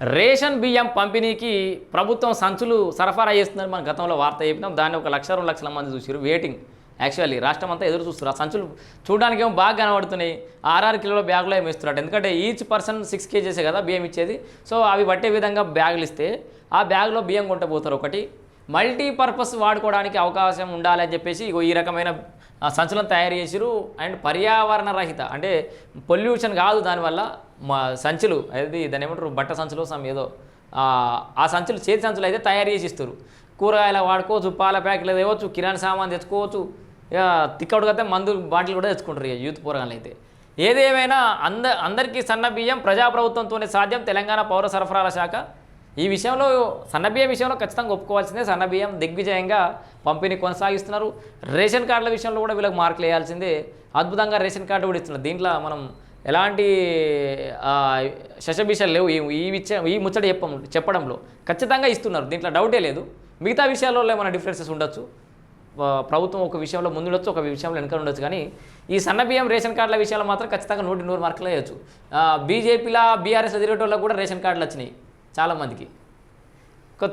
Ration బియ్యం పంపిణీకి ప్రభుత్వం సంచులు సరఫరా చేస్తుందని మనం గతంలో వార్త చెప్పినాం. దాన్ని ఒక లక్ష రెండు లక్షల మంది చూసారు వెయిటింగ్ యాక్చువల్లీ రాష్ట్రం అంతా ఎదురు చూస్తారు ఆ సంచులు చూడడానికి ఏమో బాగా కనబడుతున్నాయి. ఆర్ఆర్ కిలోల బ్యాగులో ఏమి ఇస్తున్నట్టు ఎందుకంటే ఈచ్ పర్సన్ సిక్స్ కేజీసే కదా బియ్యం ఇచ్చేది. సో అవి పట్టే విధంగా బ్యాగులు ఇస్తే ఆ బ్యాగ్లో బియ్యం కొంటపోతారు ఒకటి. మల్టీపర్పస్ వాడుకోవడానికి అవకాశం ఉండాలి అని చెప్పేసి ఈ రకమైన సంచులను తయారు చేసిరు. అండ్ పర్యావరణ రహిత అంటే పొల్యూషన్ కాదు దానివల్ల మా సంచులు అది దాని ఏమంటారు బట్ట సంచులు సమ్ ఏదో. ఆ, సంచులు చేతి సంచులు అయితే తయారు చేసి ఇస్తారు కూరగాయలు వాడుకోవచ్చు పాల ప్యాకెట్లు తేవచ్చు కిరాణా సామాన్ తెచ్చుకోవచ్చు. ఇక తిక్కడు మందు బాటిల్ కూడా తెచ్చుకుంటారు ఇక యూత్ పోరగాళ్ళు అయితే. ఏదేమైనా అంద అందరికీ సన్న బియ్యం ప్రజాప్రభుత్వంతోనే సాధ్యం. తెలంగాణ పౌర సరఫరాల శాఖ ఈ విషయంలో సన్నబియ్యం విషయంలో ఖచ్చితంగా ఒప్పుకోవాల్సిందే. సన్నబియ్యం దిగ్విజయంగా పంపిణీ కొనసాగిస్తున్నారు. రేషన్ కార్డుల విషయంలో కూడా వీళ్ళకి మార్కులు వేయాల్సిందే. అద్భుతంగా రేషన్ కార్డు కూడా ఇస్తున్నారు. దీంట్లో మనం ఎలాంటి శశబిషలు లేవు. ఈ- విషయం ఈ ముచ్చట చెప్పం చెప్పడంలో ఖచ్చితంగా ఇస్తున్నారు. దీంట్లో డౌటే లేదు. మిగతా విషయాల్లో ఏమైనా డిఫరెన్సెస్ ఉండొచ్చు. ప్రభుత్వం ఒక విషయంలో ముందుండొచ్చు ఒక విషయంలో వెనక ఉండొచ్చు. కానీ ఈ సన్న బియ్యం రేషన్ కార్డుల విషయంలో మాత్రం ఖచ్చితంగా నూటి నూరు మార్కులు వేయచ్చు. బీజేపీలా బీఆర్ఎస్ తిరిగేటోళ్ళకి కూడా రేషన్ కార్డులు వచ్చినాయి. చాలామందికి.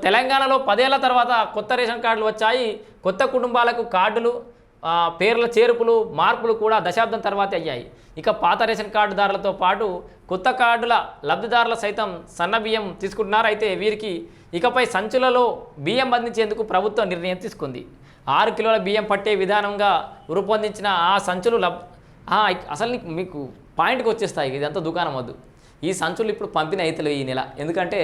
తెలంగాణలో పదేళ్ళ తర్వాత కొత్త రేషన్ కార్డులు వచ్చాయి. కొత్త కుటుంబాలకు కార్డులు పేర్ల చేర్పులు మార్పులు కూడా దశాబ్దం తర్వాత అయ్యాయి. ఇక పాత రేషన్ కార్డుదారులతో పాటు కొత్త కార్డుల లబ్ధిదారుల సైతం సన్న బియ్యం తీసుకుంటున్నారు అయితే వీరికి ఇకపై సంచులలో బియ్యం అందించేందుకు ప్రభుత్వం నిర్ణయం తీసుకుంది. ఆరు కిలోల బియ్యం పట్టే విధానంగా రూపొందించిన ఆ సంచులు లబ్ అసలు మీకు పాయింట్కి వచ్చేస్తాయి ఇదంతా దుకాణం వద్దు. ఈ సంచులు ఇప్పుడు పంపిణీ అవుతలేవు ఈ నెల. ఎందుకంటే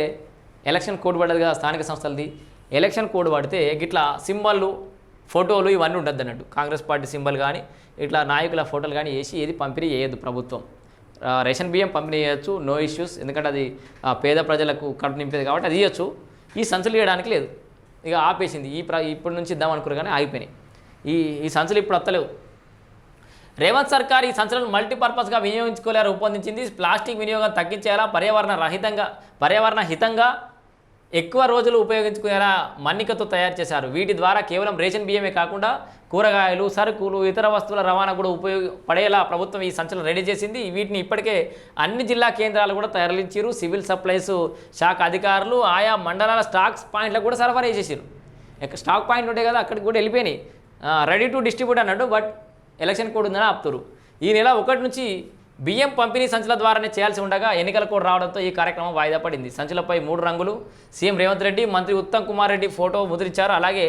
ఎలక్షన్ కోడ్ పడ్డదిగా స్థానిక సంస్థలది. ఎలక్షన్ కోడ్ పడితే గిట్లా సింబళ్ళు ఫోటోలు ఇవన్నీ ఉండద్దు అన్నట్టు. కాంగ్రెస్ పార్టీ సింబల్ కానీ ఇట్లా నాయకుల ఫోటోలు కానీ వేసి ఏది పంపిణీ చేయొద్దు ప్రభుత్వం. రేషన్ బియ్యం పంపిణీ చేయొచ్చు నో ఇష్యూస్. ఎందుకంటే అది పేద ప్రజలకు కడుపు నింపేది కాబట్టి అది ఇవ్వచ్చు ఈ సంచులు ఇవ్వడానికి లేదు. ఇక ఆపేసింది. ఈ ప్ర ఇప్పటి నుంచి ఇద్దాం అనుకున్నారు కానీ ఆగిపోయినాయి. ఈ ఈ సంచులు ఇప్పుడు వస్తలేవు. రేవంత్ సర్కార్ ఈ సంచలనం మల్టీపర్పస్గా వినియోగించుకోలే రూపొందించింది. ప్లాస్టిక్ వినియోగం తగ్గించేలా పర్యావరణ రహితంగా పర్యావరణ హితంగా ఎక్కువ రోజులు ఉపయోగించుకునేలా మన్నికతో తయారు చేశారు. వీటి ద్వారా కేవలం రేషన్ బియ్యమే కాకుండా కూరగాయలు సరుకులు ఇతర వస్తువుల రవాణా కూడా ఉపయోగ పడేలా ప్రభుత్వం ఈ సంచలనం రెడీ చేసింది. వీటిని ఇప్పటికే అన్ని జిల్లా కేంద్రాలు కూడా తరలించారు సివిల్ సప్లైస్ శాఖ అధికారులు ఆయా మండలాల స్టాక్స్ పాయింట్లకు కూడా సరఫరా చేసారు స్టాక్ పాయింట్ ఉంటాయి కదా అక్కడికి కూడా వెళ్ళిపోయినాయి. రెడీ టు డిస్ట్రిబ్యూట్ అన్నాడు. బట్ ఎలక్షన్ కోడ్ ఉందని ఆపుతారు. ఈ నెల ఒకటి నుంచి బియ్యం పంపిణీ సంచుల ద్వారానే చేయాల్సి ఉండగా ఎన్నికల కోడ్ రావడంతో ఈ కార్యక్రమం వాయిదా పడింది. సంచులపై మూడు రంగులు సీఎం రేవంత్ రెడ్డి మంత్రి ఉత్తమ్ కుమార్ రెడ్డి ఫోటో ముద్రించారు. అలాగే